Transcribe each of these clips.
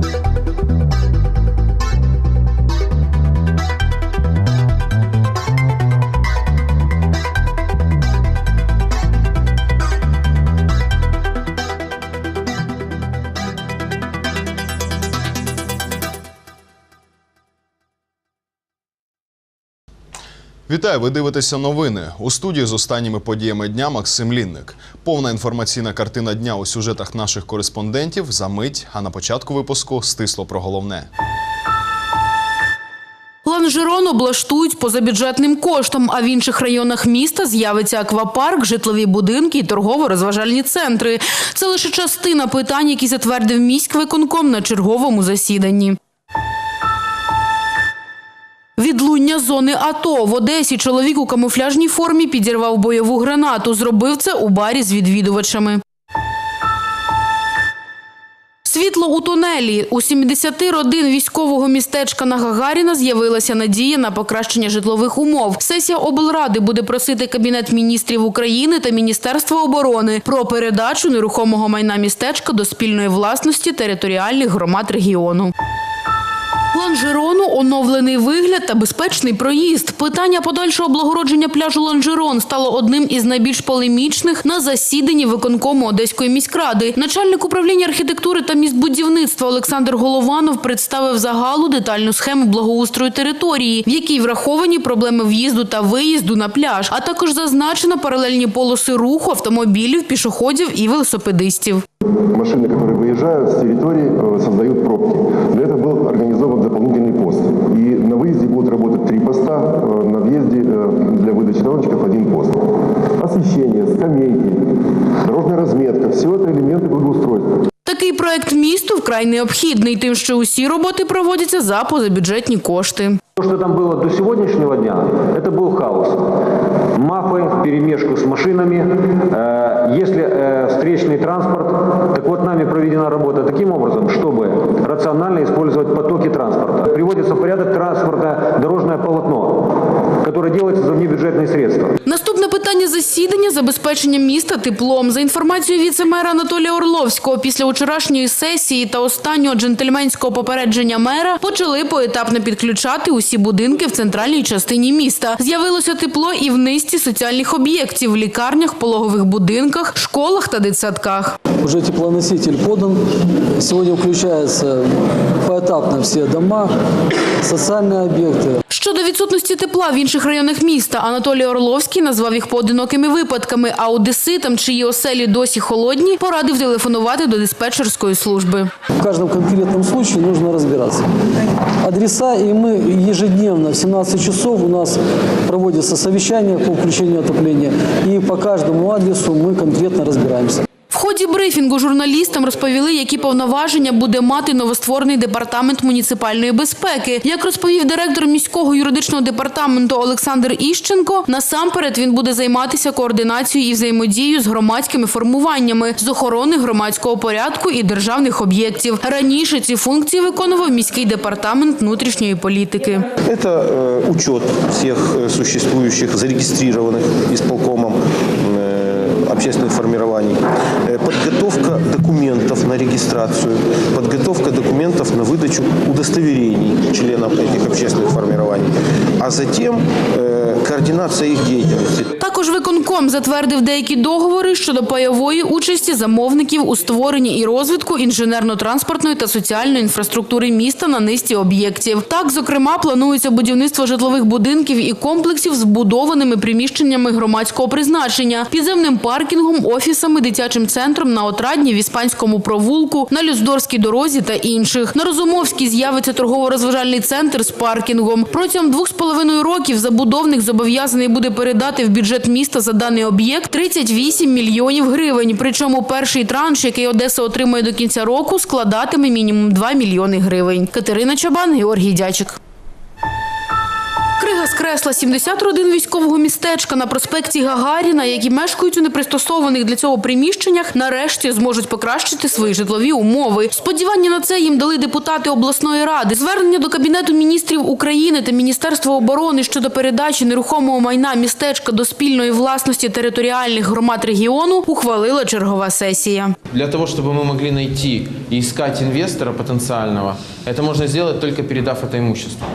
thank you Вітаю, ви дивитеся новини. У студії з останніми подіями дня Максим Лінник. Повна інформаційна картина дня у сюжетах наших кореспондентів за мить, а на початку випуску стисло про головне. Ланжерон облаштують позабюджетним коштом, а в інших районах міста з'явиться аквапарк, житлові будинки і торгово-розважальні центри. Це лише частина питань, які затвердив міськвиконком на черговому засіданні. Відлуння зони АТО. В Одесі чоловік у камуфляжній формі підірвав бойову гранату. Зробив це у барі з відвідувачами. Світло у тунелі. У 70 родин військового містечка на Гагаріна з'явилася надія на покращення житлових умов. Сесія облради буде просити Кабінет міністрів України та Міністерство оборони про передачу нерухомого майна містечка до спільної власності територіальних громад регіону. Ланжерону оновлений вигляд та безпечний проїзд. Питання подальшого облагородження пляжу Ланжерон стало одним із найбільш полемічних на засіданні виконкому Одеської міськради. Начальник управління архітектури та містбудівництва Олександр Голованов представив загалу детальну схему благоустрою території, в якій враховані проблеми в'їзду та виїзду на пляж, а також зазначено паралельні полоси руху автомобілів, пішоходів і велосипедистів. Машины, которые выезжают с территории, э, создают пробки. Для этого был организован поста, э, на въезде э, для выдачи талончиков один пост. Освещение, скамейки, дорожная разметка – все это элементы благоустройства. Такий проект місту вкрай необхідний, тим, що усі роботи проводяться за позабюджетні кошти. То, что там было до сегодняшнего дня, это был хаос. Мафы, вперемешку с машинами. Э, Если э, встречный транспорт, так вот нами проведена работа таким образом, чтобы рационально использовать потоки транспорта. Приводится в порядок транспорта дорожное полотно, которое делается за внебюджетные средства. Наступне питання засідання забезпечення міста теплом. За інформацією віце-мера Анатолія Орловського, після вчорашньої сесії та останнього джентльменського попередження мера почали поетапно підключати усі будинки в центральній частині міста. З'явилося тепло і в низці соціальних об'єктів, в лікарнях, пологових будинках, школах та дитсадках. Уже теплоноситель подан. Сегодня включаются поэтапно все дома, социальные объекты. Щодо відсутності тепла в інших районах міста, Анатолій Орловський назвав їх поодинокими випадками, а одеситам, чиї оселі досі холодні, порадив телефонувати до диспетчерської служби. В каждом конкретном случае нужно разбираться. Адреса, и мы ежедневно в 17 часов у нас проводится совещание по включению отопления, и по каждому адресу мы конкретно разбираемся В ході брифінгу журналістам розповіли, які повноваження буде мати новостворений департамент муніципальної безпеки. Як розповів директор міського юридичного департаменту Олександр Іщенко, насамперед він буде займатися координацією і взаємодією з громадськими формуваннями з охорони громадського порядку і державних об'єктів. Раніше ці функції виконував міський департамент внутрішньої політики. Это э, учет всех э, существующих, зарегистрированных исполкомом э, общественных формирований, э, подготовка документов на регистрацию, подготовка документов на выдачу удостоверений членам этих общественных формирований, а затем э, координация их деятельности. Також виконком затвердив деякі договори щодо пайової участі замовників у створенні і розвитку інженерно-транспортної та соціальної інфраструктури міста на низці об'єктів. Так, зокрема, планується будівництво житлових будинків і комплексів з вбудованими приміщеннями громадського призначення, підземним паркінгом, офісами, дитячим центром на Отрадні, в Іспанському провулку, на Люздорській дорозі та інших. На Розумовській з'явиться торгово-розважальний центр з паркінгом. Протягом двох з половиною років забудовник зобов'язаний буде передати в бюджет міста за даний об'єкт 38 мільйонів гривень. Причому перший транш, який Одеса отримає до кінця року, складатиме мінімум 2 мільйони гривень. Катерина Чабан, Георгій Дячик Крига воскресла 70 родин військового містечка на проспекті Гагаріна, які мешкають у непристосованих для цього приміщеннях, нарешті зможуть покращити свої житлові умови. Сподівання на це їм дали депутати обласної ради. Звернення до Кабінету міністрів України та Міністерства оборони щодо передачі нерухомого майна містечка до спільної власності територіальних громад регіону ухвалила чергова сесія. Для того, чтобы мы могли найти и искать инвестора потенциального, это можно сделать только передав это имущество.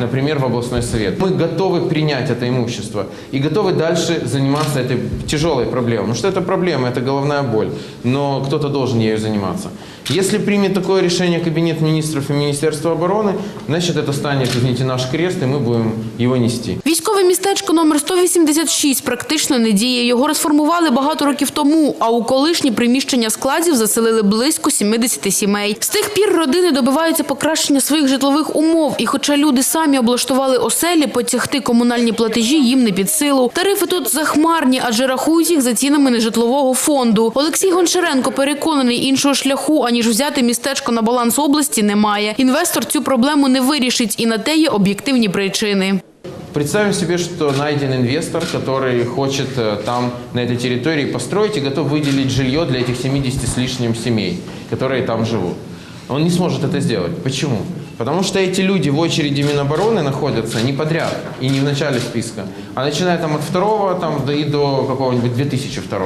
Например, в областной совет. Мы готовы принять это имущество и готовы дальше заниматься этой тяжелой проблемой. Потому что это проблема, это головная боль, но кто-то должен ею заниматься. Если примет такое решение Кабинет министров и Министерство обороны, значит это станет, извините, наш крест, и мы будем его нести. Військове містечко номер 186 практично не діє. Його розформували багато років тому, а у колишні приміщення складів заселили близько 70 сімей. З тих пір родини добиваються покращення своїх житлових умов. І хоча люди самі облаштували оселі, потягти комунальні платежі їм не під силу. Тарифи тут захмарні, адже рахують їх за цінами нежитлового фонду. Олексій Гончаренко переконаний, іншого шляху, аніж взяти містечко на баланс області, немає. Інвестор цю проблему не вирішить, і на те є об'єктивні причини. Представим себе, что найден инвестор, который хочет э, там, на этой территории построить и готов выделить жилье для этих 70 с лишним семей, которые там живут. Он не сможет это сделать. Почему? Потому что эти люди в очереди Минобороны находятся не подряд и не в начале списка, а начиная там от второго там, и до какого-нибудь 2002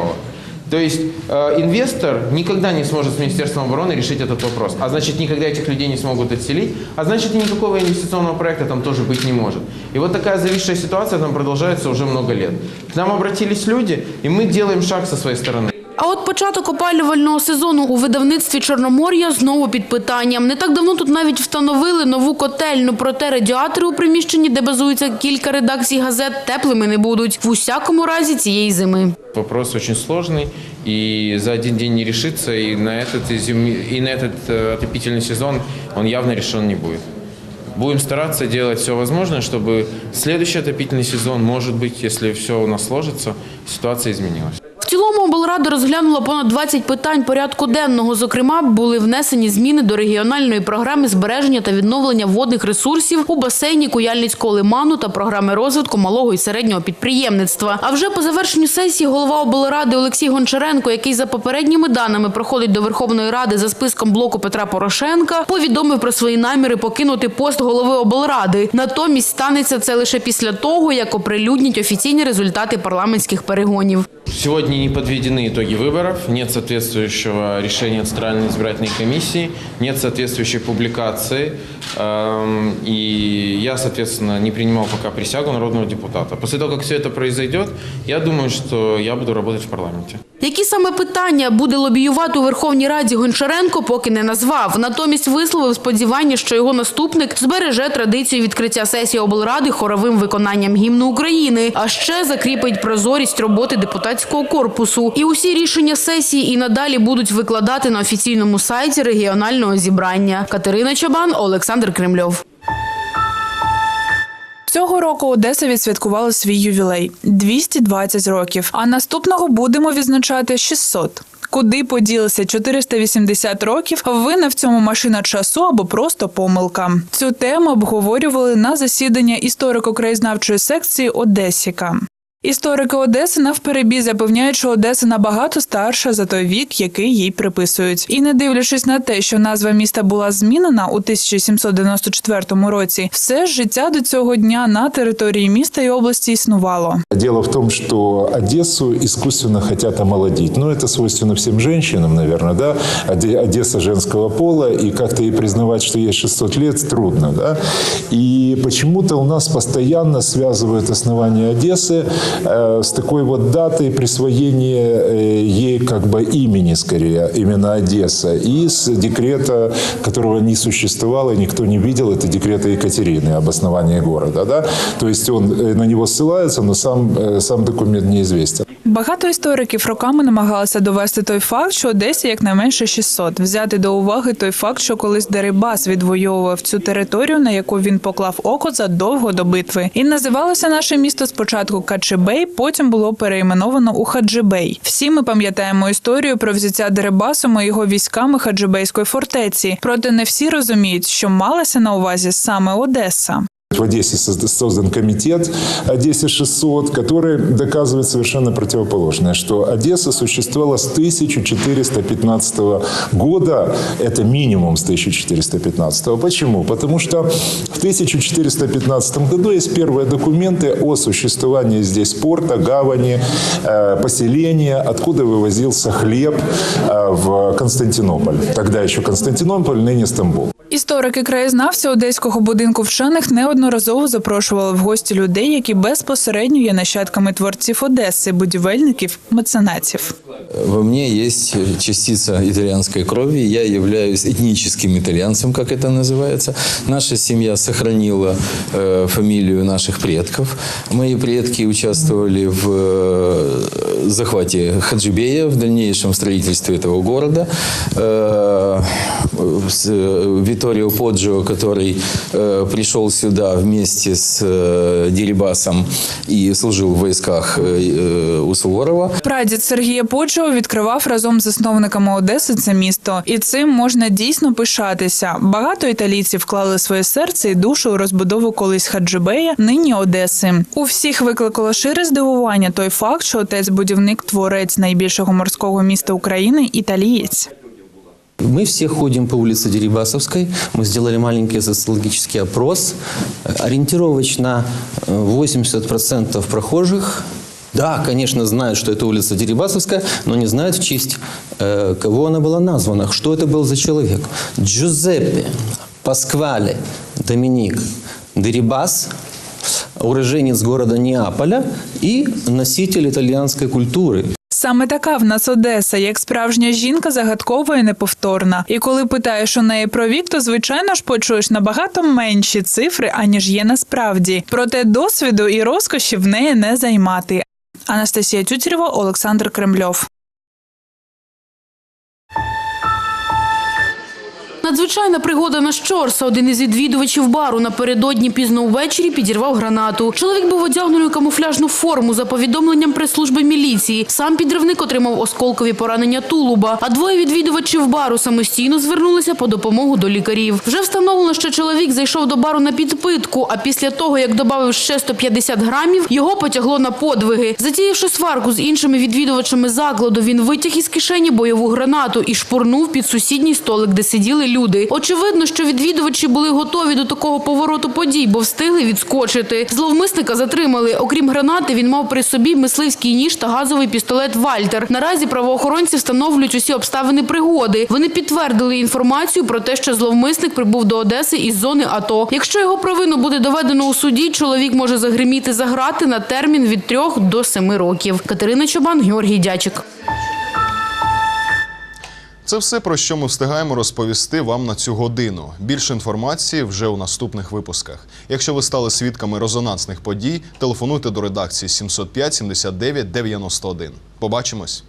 то есть э, инвестор никогда не сможет с Министерством обороны решить этот вопрос. А значит, никогда этих людей не смогут отселить. А значит, никакого инвестиционного проекта там тоже быть не может. И вот такая зависшая ситуация там продолжается уже много лет. К нам обратились люди, и мы делаем шаг со своей стороны. А от початок опалювального сезону у видавництві Чорномор'я знову під питанням. Не так давно тут навіть встановили нову котельну, проте радіатори у приміщенні, де базується кілька редакцій газет, теплими не будуть. В усякому разі цієї зими. Вопрос очень сложный, и за один день не решится, и на этот, зим- и на этот э, отопительный сезон он явно решен не будет. Будем стараться делать все возможное, чтобы следующий отопительный сезон, может быть, если все у нас сложится, ситуация изменилась. В облрада розглянула понад 20 питань порядку денного. Зокрема, були внесені зміни до регіональної програми збереження та відновлення водних ресурсів у басейні Куяльницького лиману та програми розвитку малого і середнього підприємництва. А вже по завершенню сесії голова облради Олексій Гончаренко, який за попередніми даними проходить до Верховної Ради за списком блоку Петра Порошенка, повідомив про свої наміри покинути пост голови облради. Натомість станеться це лише після того, як оприлюднять офіційні результати парламентських перегонів. Сегодня не подведены итоги выборов, нет соответствующего решения Центральной избирательной комиссии, нет соответствующей публикации, эм, и я, соответственно, не принимал пока присягу народного депутата. После того, как все это произойдет, я думаю, что я буду работать в парламенте. Які саме питання буде лобіювати у Верховній Раді Гончаренко, поки не назвав. Натомість висловив сподівання, що його наступник збереже традицію відкриття сесії облради хоровим виконанням гімну України, а ще закріпить прозорість роботи депутатського корпусу. І усі рішення сесії і надалі будуть викладати на офіційному сайті регіонального зібрання. Катерина Чабан, Олександр Кремльов. Цього року Одеса відсвяткувала свій ювілей 220 років. А наступного будемо відзначати 600. Куди поділися 480 років? Винна в цьому машина часу або просто помилка. Цю тему обговорювали на засідання історико-краєзнавчої секції Одесіка. Історики Одеси навперебій запевняють, що Одеса набагато старша за той вік, який їй приписують. І не дивлячись на те, що назва міста була змінена у 1794 році, все ж життя до цього дня на території міста і області існувало. Дело в том, что Одессу искусственно хотят омолодить. Ну, это свойственно всем женщинам, наверное, да? Оде- Одесса женского пола, и как-то ей признавать, что ей 600 лет, трудно, да? И почему-то у нас постоянно связывают основание Одессы э, с такой вот датой присвоения э, ей как бы имени, скорее, именно Одесса, и с декрета, которого не существовало, и никто не видел, это декрета Екатерины об основании города, да? То есть он э, на него ссылается, но сам, э, сам документ неизвестен. Багато істориків роками намагалися довести той факт, що Одесі якнайменше 600. Взяти до уваги той факт, що колись Дерибас відвоював цю територію, на яку він поклав око задовго до битви. І називалося наше місто спочатку Качебей, потім було перейменовано у Хаджибей. Всі ми пам'ятаємо історію про взяття Дерибасом і його військами Хаджибейської фортеці. Проте не всі розуміють, що малася на увазі саме Одеса. В Одессе созда- создан комитет Одессе 600, который доказывает совершенно противоположное, что Одесса существовала с 1415 года. Это минимум с 1415. Почему? Потому что в 1415 году есть первые документы о существовании здесь порта, гавани, э, поселения, откуда вывозился хлеб э, в Константинополь. Тогда еще Константинополь, ныне Стамбул. Історики краєзнавці одеського будинку вчених неодноразово запрошували в гості людей, які безпосередньо є нащадками творців Одеси, будівельників, меценатів. Во мне есть частица итальянской крови. Я являюсь этническим итальянцем, как это называется. Наша семья сохранила э, фамилию наших предков. Мои предки участвовали в э, захвате Хаджибея, в дальнейшем строительстве этого города. Э, э, Виторио Поджио, который э, пришел сюда вместе с э, Дерибасом и служил в войсках э, э, у Суворова. Прадід Сергія Поджого відкривав разом з засновниками Одеси це місто, і цим можна дійсно пишатися. Багато італійців вклали своє серце і душу у розбудову колись Хаджибея, нині Одеси. У всіх викликало шире здивування той факт, що отець будівник творець найбільшого морського міста України італієць. Мы все ходим по улице Дерибасовской. Мы сделали маленький социологический опрос. Э, Ориентировочно э, 80% прохожих, да, конечно, знают, что это улица Дерибасовская, но не знают в честь э, кого она была названа, что это был за человек. Джузеппе Пасквале Доминик Дерибас, уроженец города Неаполя и носитель итальянской культуры. Саме така в нас Одеса, як справжня жінка, загадкова і неповторна. І коли питаєш у неї про вік, то звичайно ж почуєш набагато менші цифри, аніж є насправді. Проте досвіду і розкоші в неї не займати. Анастасія Тютєрєва, Олександр Кремльов. Надзвичайна пригода на Щорса. Один із відвідувачів бару напередодні пізно увечері підірвав гранату. Чоловік був одягнений у камуфляжну форму за повідомленням прес-служби міліції. Сам підривник отримав осколкові поранення тулуба. А двоє відвідувачів бару самостійно звернулися по допомогу до лікарів. Вже встановлено, що чоловік зайшов до бару на підпитку, а після того, як додав ще 150 грамів, його потягло на подвиги. Затіявши сварку з іншими відвідувачами закладу, він витяг із кишені бойову гранату і шпурнув під сусідній столик, де сиділи люди. Очевидно, що відвідувачі були готові до такого повороту подій, бо встигли відскочити. Зловмисника затримали. Окрім гранати, він мав при собі мисливський ніж та газовий пістолет Вальтер. Наразі правоохоронці встановлюють усі обставини пригоди. Вони підтвердили інформацію про те, що зловмисник прибув до Одеси із зони АТО. Якщо його провину буде доведено у суді, чоловік може загриміти за грати на термін від трьох до семи років. Катерина Чобан, Георгій Дячик. Це все про що ми встигаємо розповісти вам на цю годину. Більше інформації вже у наступних випусках. Якщо ви стали свідками резонансних подій, телефонуйте до редакції 705 79 91. Побачимось.